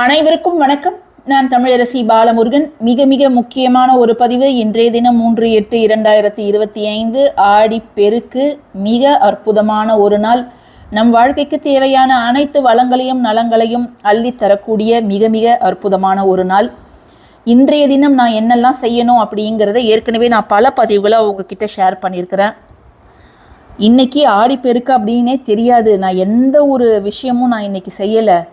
அனைவருக்கும் வணக்கம். நான் தமிழரசி பாலமுருகன். மிக மிக முக்கியமான ஒரு பதிவு இன்றைய தினம் மூன்று எட்டு இரண்டாயிரத்தி இருபத்தி ஐந்து ஆடி பெருக்கு. மிக அற்புதமான ஒரு நாள். நம் வாழ்க்கைக்கு தேவையான அனைத்து வளங்களையும் நலங்களையும் அள்ளித்தரக்கூடிய மிக மிக அற்புதமான ஒரு நாள். இன்றைய தினம் நான் என்னெல்லாம் செய்யணும் அப்படிங்கிறத ஏற்கனவே நான் பல பதிவுகளை உங்ககிட்ட ஷேர் பண்ணியிருக்கிறேன். இன்னைக்கு ஆடிப்பெருக்கு அப்படின்னே தெரியாது. நான் எந்த ஒரு விஷயமும் நான் இன்னைக்கு செய்யலை.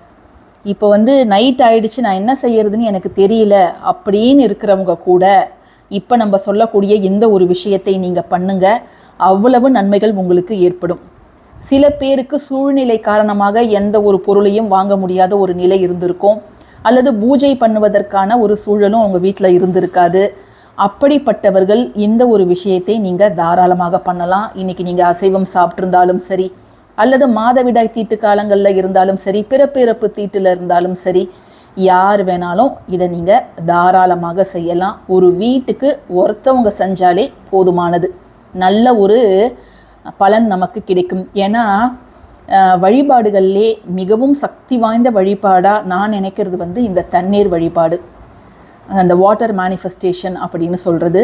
இப்போ வந்து நைட் ஆயிடுச்சு நான் என்ன செய்யறதுன்னு எனக்கு தெரியல அப்படின்னு இருக்கிறவங்க கூட இப்போ நம்ம சொல்லக்கூடிய எந்த ஒரு விஷயத்தை நீங்கள் பண்ணுங்க. அவ்வளவு நன்மைகள் உங்களுக்கு ஏற்படும். சில பேருக்கு சூழ்நிலை காரணமாக எந்த ஒரு பொருளையும் வாங்க முடியாத ஒரு நிலை இருந்திருக்கும். அல்லது பூஜை பண்ணுவதற்கான ஒரு சூழலும் உங்கள் வீட்டில் இருந்திருக்காது. அப்படிப்பட்டவர்கள் இந்த ஒரு விஷயத்தை நீங்கள் தாராளமாக பண்ணலாம். இன்றைக்கி நீங்கள் அசைவம் சாப்பிட்ருந்தாலும் சரி அல்லது மாதவிடாய் தீட்டு காலங்களில் இருந்தாலும் சரி பிறப்பு இறப்பு தீட்டில் இருந்தாலும் சரி யார் வேணாலும் இதை நீங்கள் தாராளமாக செய்யலாம். ஒரு வீட்டுக்கு ஒருத்தவங்க செஞ்சாலே போதுமானது. நல்ல ஒரு பலன் நமக்கு கிடைக்கும். ஏன்னா வழிபாடுகளிலே மிகவும் சக்தி வாய்ந்த வழிபாடாக நான் நினைக்கிறது வந்து இந்த தண்ணீர் வழிபாடு. அந்த வாட்டர் மேனிஃபெஸ்டேஷன் அப்படின்னு சொல்கிறது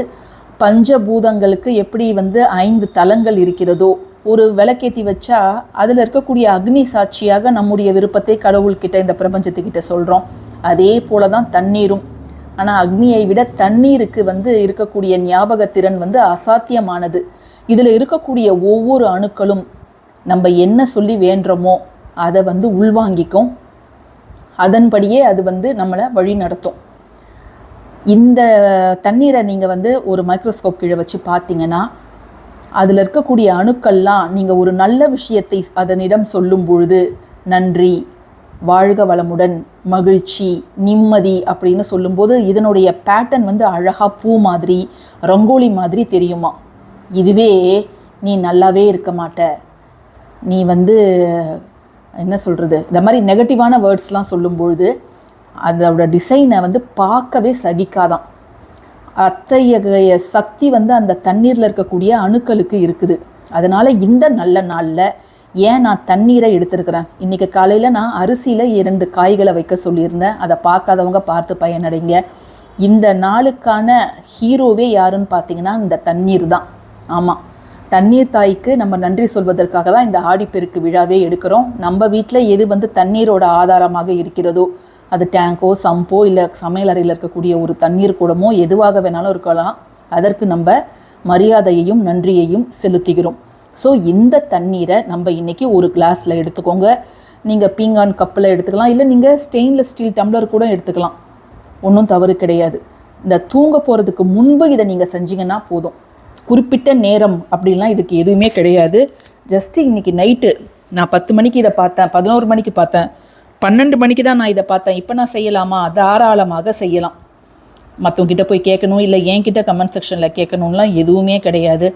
பஞ்சபூதங்களுக்கு எப்படி வந்து ஐந்து தலங்கள் இருக்கிறதோ ஒரு விளக்கேத்தி வச்சா அதில் இருக்கக்கூடிய அக்னி சாட்சியாக நம்முடைய விருப்பத்தை கடவுள்கிட்ட இந்த பிரபஞ்சத்துக்கிட்ட சொல்கிறோம் அதே போல தான் தண்ணீரும். ஆனால் அக்னியை விட தண்ணீருக்கு வந்து இருக்கக்கூடிய ஞாபக திறன் வந்து அசாத்தியமானது. இதில் இருக்கக்கூடிய ஒவ்வொரு அணுக்களும் நம்ம என்ன சொல்லி வேண்டுறோமோ அதை வந்து உள்வாங்கிக்கும். அதன்படியே அது வந்து நம்மளை வழி நடத்தும். இந்த தண்ணீரை நீங்கள் வந்து ஒரு மைக்ரோஸ்கோப் கீழே வச்சு பார்த்தீங்கன்னா அதில் இருக்கக்கூடிய அணுக்கள்லாம் நீங்கள் ஒரு நல்ல விஷயத்தை அதனிடம் சொல்லும் பொழுது நன்றி வாழ்க வளமுடன் மகிழ்ச்சி நிம்மதி அப்படின்னு சொல்லும்போது இதனுடைய பேட்டர்ன் வந்து அழகாக பூ மாதிரி ரங்கோலி மாதிரி தெரியுமா? இதுவே நீ நல்லாவே இருக்க மாட்ட. நீ வந்து என்ன சொல்கிறது இந்த மாதிரி நெகட்டிவான வேர்ட்ஸ்லாம் சொல்லும்பொழுது அதோட டிசைனை வந்து பார்க்கவே சகிக்காதான். அத்தகைய சக்தி வந்து அந்த தண்ணீரில் இருக்கக்கூடிய அணுக்களுக்கு இருக்குது. அதனால் இந்த நல்ல நாளில் ஏன் நான் தண்ணீரை எடுத்திருக்கிறேன்? இன்றைக்கி காலையில் நான் அரிசியில் இரண்டு காய்களை வைக்க சொல்லியிருந்தேன். அதை பார்க்காதவங்க பார்த்து பயனடைங்க. இந்த நாளுக்கான ஹீரோவே யாருன்னு பார்த்தீங்கன்னா இந்த தண்ணீர் தான். ஆமாம் தண்ணீர் தாய்க்கு நம்ம நன்றி சொல்வதற்காக தான் இந்த ஆடிப்பெருக்கு விழாவே எடுக்கிறோம். நம்ம வீட்டில் எது வந்து தண்ணீரோட ஆதாரமாக இருக்கிறதோ அது டேங்கோ சம்போ இல்லை சமையல் அறையில் இருக்கக்கூடிய ஒரு தண்ணீர் கூடமோ எதுவாக வேணாலும் இருக்கலாம். அதற்கு நம்ம மரியாதையையும் நன்றியையும் செலுத்துகிறோம். ஸோ இந்த தண்ணீரை நம்ம இன்னைக்கு ஒரு கிளாஸில் எடுத்துக்கோங்க. நீங்கள் பீங்கான் கப்பில் எடுத்துக்கலாம் இல்லை நீங்கள் ஸ்டெயின்லெஸ் ஸ்டீல் டம்ளர் கூட எடுத்துக்கலாம். ஒன்றும் தவறு கிடையாது. இந்த தூங்க போகிறதுக்கு முன்பு இதை நீங்கள் செஞ்சீங்கன்னா போதும். குறிப்பிட்ட நேரம் அப்படிலாம் இதுக்கு எதுவுமே கிடையாது. ஜஸ்ட்டு இன்றைக்கி நைட்டு நான் பத்து மணிக்கு இதை பார்த்தேன் பதினோரு மணிக்கு பார்த்தேன். பன்னெண்டு மணிக்கு தான் நான் இதை பார்த்தேன். இப்போ நான் செய்யலாமா? தாராளமாக செய்யலாம். மற்றவங்கிட்ட போய் கேட்கணும் இல்லை என்கிட்ட கமெண்ட் செக்ஷனில் கேட்கணும்லாம் எதுவுமே கிடையாது.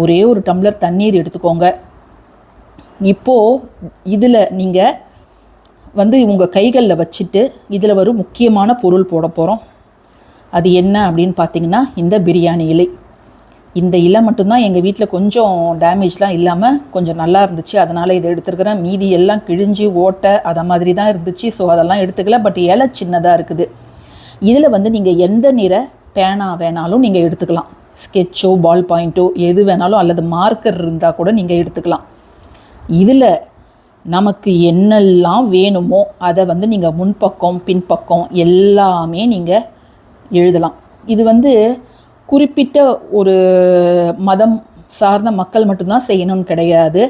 ஒரே ஒரு டம்ளர் தண்ணீர் எடுத்துக்கோங்க. இப்போது இதில் நீங்கள் வந்து உங்கள் கைகளில் வச்சுட்டு இதில் ஒரு முக்கியமான பொருள் போட போகிறோம் அது என்ன அப்படின்னு பார்த்தீங்கன்னா இந்த பிரியாணி இலை. இந்த இலை மட்டும்தான் எங்கள் வீட்டில் கொஞ்சம் டேமேஜ்லாம் இல்லாமல் கொஞ்சம் நல்லா இருந்துச்சு. அதனால் இதை எடுத்துருக்கிறேன். மீதி எல்லாம் கிழிஞ்சி ஓட்டை அதை மாதிரி தான் இருந்துச்சு. ஸோ அதெல்லாம் எடுத்துக்கல. பட் இலை சின்னதாக இருக்குது. இதில் வந்து நீங்கள் எந்த நிற பேனா வேணாலும் நீங்கள் எடுத்துக்கலாம். ஸ்கெட்சோ பால் பாயிண்ட்டோ எது வேணாலும் அல்லது மார்க்கர் இருந்தால் கூட நீங்கள் எடுத்துக்கலாம். இதில் நமக்கு என்னெல்லாம் வேணுமோ அதை வந்து நீங்கள் முன்பக்கம் பின்பக்கம் எல்லாமே நீங்கள் எழுதலாம். இது வந்து குறிப்பிட்ட ஒரு மதம் சார்ந்த மக்கள் மட்டும்தான் செய்யணும்னு கிடையாது.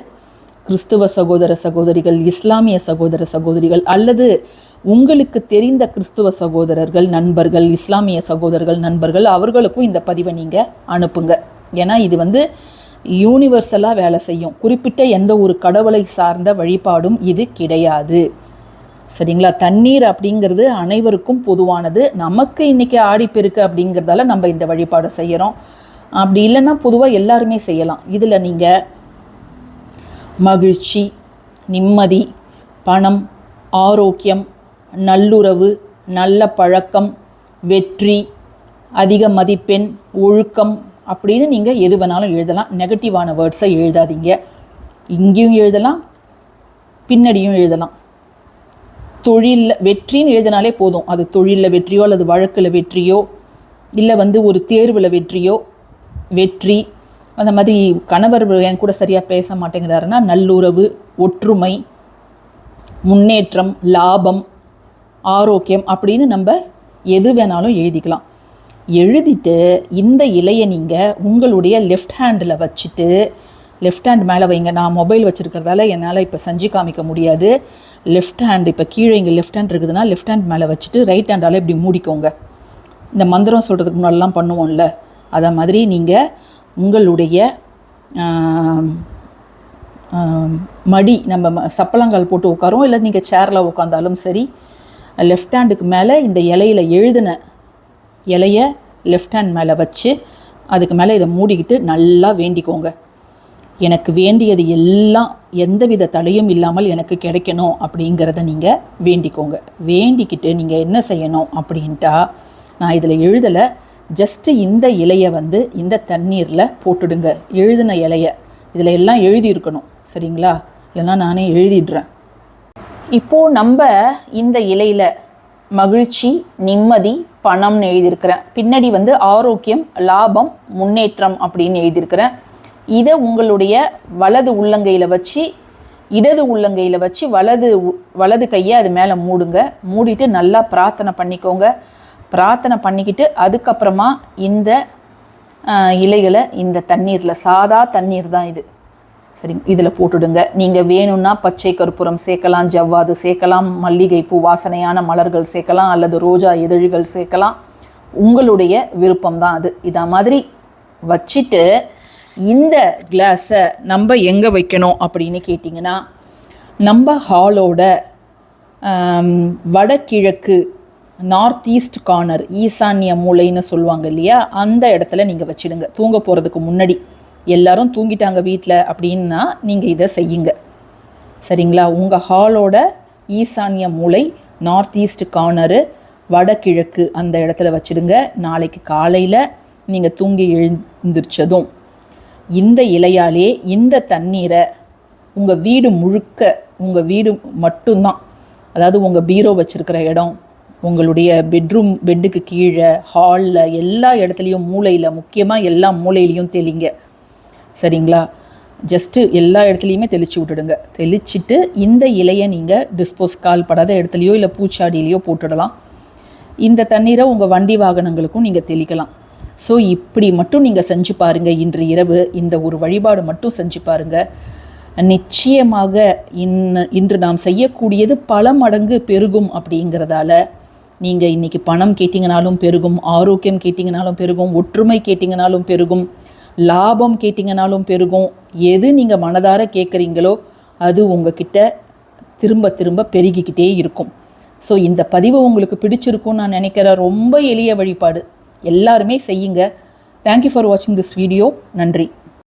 கிறிஸ்துவ சகோதர சகோதரிகள் இஸ்லாமிய சகோதர சகோதரிகள் அல்லது உங்களுக்கு தெரிந்த கிறிஸ்துவ சகோதரர்கள் நண்பர்கள் இஸ்லாமிய சகோதரர்கள் நண்பர்கள் அவர்களுக்கும் இந்த பதிவை நீங்கள் அனுப்புங்க. ஏன்னா இது வந்து யூனிவர்சலாக வேலை செய்யும். குறிப்பிட்ட எந்த ஒரு கடவுளை சார்ந்த வழிபாடும் இது கிடையாது. சரிங்களா? தண்ணீர் அப்படிங்கிறது அனைவருக்கும் பொதுவானது. நமக்கு இன்றைக்கி ஆடிப்பெருக்கு அப்படிங்கிறதால நம்ம இந்த வழிபாடு செய்கிறோம் அப்படி இல்லைன்னா பொதுவாக எல்லாருமே செய்யலாம். இதில் நீங்கள் மகிழ்ச்சி நிம்மதி பணம் ஆரோக்கியம் நல்லுறவு நல்ல பழக்கம் வெற்றி அதிக மதிப்பெண் ஒழுக்கம் அப்படின்னு நீங்கள் எது வேணாலும் எழுதலாம். நெகட்டிவான வேர்ட்ஸை எழுதாதீங்க. இங்கேயும் எழுதலாம் பின்னாடியும் எழுதலாம். தொழிலில் வெற்றின்னு எழுதினாலே போதும். அது தொழிலில் வெற்றியோ அல்லது வழக்கில் வெற்றியோ இல்லை வந்து ஒரு தேர்வில் வெற்றியோ வெற்றி அந்த மாதிரி கணவர் என் கூட சரியாக பேச மாட்டேங்கிறாருன்னா நல்லுறவு ஒற்றுமை முன்னேற்றம் லாபம் ஆரோக்கியம் அப்படின்னு நம்ம எது வேணாலும் எழுதிக்கலாம். எழுதிட்டு இந்த இலையை நீங்கள் உங்களுடைய லெஃப்ட் ஹேண்டில் வச்சுட்டு லெஃப்ட் ஹேண்ட் மேலே வைங்க. நான் மொபைல் வச்சுருக்கிறதால என்னால் இப்போ செஞ்சு காமிக்க முடியாது. லெஃப்ட் ஹேண்ட் இப்போ கீழே இங்கே லெஃப்ட் ஹேண்ட் இருக்குதுன்னா லெஃப்ட் ஹேண்ட் மேலே வச்சுட்டு ரைட் ஹேண்டால் இப்படி மூடிக்கோங்க. இந்த மந்திரம் சொல்கிறதுக்கு முன்னாடிலாம் பண்ணுவோம்ல அதை மாதிரி நீங்கள் உங்களுடைய மடி நம்ம ம- சப்பளங்கால் போட்டு உட்காரோம் இல்லை நீங்கள் சேரில் உட்காந்தாலும் சரி லெஃப்ட் ஹேண்டுக்கு மேலே இந்த இலையில எழுதின இலையை லெஃப்ட் ஹேண்ட் மேலே வச்சு அதுக்கு மேலே இதை மூடிக்கிட்டு நல்லா வேண்டிக்கோங்க. எனக்கு வேண்டியது எல்லாம் எந்தவித தடையும் இல்லாமல் எனக்கு கிடைக்கணும் அப்படிங்கிறத நீங்கள் வேண்டிக்கோங்க. வேண்டிக்கிட்டு நீங்கள் என்ன செய்யணும் அப்படின்ட்டா நான் இதில் எழுதலை. ஜஸ்ட்டு இந்த இலையை வந்து இந்த தண்ணீரில் போட்டுடுங்க. எழுதின இலையை. இதில் எல்லாம் எழுதியிருக்கணும். சரிங்களா? இல்லைன்னா நானே எழுதிடுறேன். இப்போது நம்ம இந்த இலையில் மகிழ்ச்சி நிம்மதி பணம்னு எழுதியிருக்கிறேன். பின்னாடி வந்து ஆரோக்கியம் லாபம் முன்னேற்றம் அப்படின்னு எழுதியிருக்கிறேன். இதை உங்களுடைய வலது உள்ளங்கையில் வச்சு இடது உள்ளங்கையில் வச்சு வலது உ- வலது கையை அது மேலே மூடுங்க. மூடிட்டு நல்லா பிரார்த்தனை பண்ணிக்கோங்க. பிரார்த்தனை பண்ணிக்கிட்டு அதுக்கப்புறமா இந்த இலைகளை இந்த தண்ணீரில் சாதா தண்ணீர் தான் இது. சரி இதில் போட்டுடுங்க. நீங்கள் வேணும்னா பச்சை கற்பூரம் சேர்க்கலாம் ஜவ்வாது சேர்க்கலாம் மல்லிகை பூ வாசனையான மலர்கள் சேர்க்கலாம் அல்லது ரோஜா இதழ்கள் சேர்க்கலாம். உங்களுடைய விருப்பம் தான் அது. இதை மாதிரி வச்சுட்டு இந்த கிளாஸை நம்ம எங்கே வைக்கணும் அப்படின்னு கேட்டிங்கன்னா நம்ம ஹாலோட வடகிழக்கு நார்த் ஈஸ்ட் கார்னர் ஈசான்ய மூலைன்னு சொல்லுவாங்க இல்லையா? அந்த இடத்துல நீங்கள் வச்சிடுங்க. தூங்க போகிறதுக்கு முன்னாடி. எல்லாரும் தூங்கிட்டாங்க வீட்டில் அப்படின்னா நீங்கள் இதை செய்யுங்க. சரிங்களா? உங்கள் ஹாலோட ஈசான்ய மூலை நார்த் ஈஸ்ட் கார்னரு வடகிழக்கு அந்த இடத்துல வச்சிடுங்க. நாளைக்கு காலையில் நீங்கள் தூங்கி எழுந்திரிச்சதும் இந்த இலையாலே இந்த தண்ணீரை உங்கள் வீடு முழுக்க உங்கள் வீடு மட்டும்தான். அதாவது உங்கள் பீரோ வச்சுருக்கிற இடம் உங்களுடைய பெட்ரூம் பெட்டுக்கு கீழே ஹாலில் எல்லா இடத்துலையும் மூலையில் முக்கியமாக எல்லா மூலையிலையும் தெளிங்க. சரிங்களா? ஜஸ்ட்டு எல்லா இடத்துலையுமே தெளித்து விட்டுடுங்க. தெளிச்சிட்டு இந்த இலையை நீங்கள் டிஸ்போஸ் கால் படாத இடத்துலையோ இல்லை பூச்சாடியிலையோ போட்டுடலாம். இந்த தண்ணீரை உங்கள் வண்டி வாகனங்களுக்கும் நீங்கள் தெளிக்கலாம். ஸோ இப்படி மட்டும் நீங்கள் செஞ்சு பாருங்கள் இன்று இரவு இந்த ஒரு வழிபாடு மட்டும் செஞ்சு பாருங்கள் நிச்சயமாக இன்னு இன்று நாம் செய்யக்கூடியது பல மடங்கு பெருகும் அப்படிங்கிறதால நீங்கள் இன்றைக்கி பணம் கேட்டிங்கனாலும் பெருகும் ஆரோக்கியம் கேட்டிங்கனாலும் பெருகும் ஒற்றுமை கேட்டிங்கனாலும் பெருகும் லாபம் கேட்டிங்கனாலும் பெருகும் எது நீங்கள் மனதார கேட்குறீங்களோ அது உங்ககிட்ட திரும்ப திரும்ப பெருகிக்கிட்டே இருக்கும். ஸோ இந்த பதிவு உங்களுக்கு பிடிச்சிருக்கும்னு நான் நினைக்கிறேன். ரொம்ப எளிய வழிபாடு. எல்லாருமே செய்யுங்க. தேங்க்யூ ஃபார் வாட்சிங் திஸ் வீடியோ நன்றி.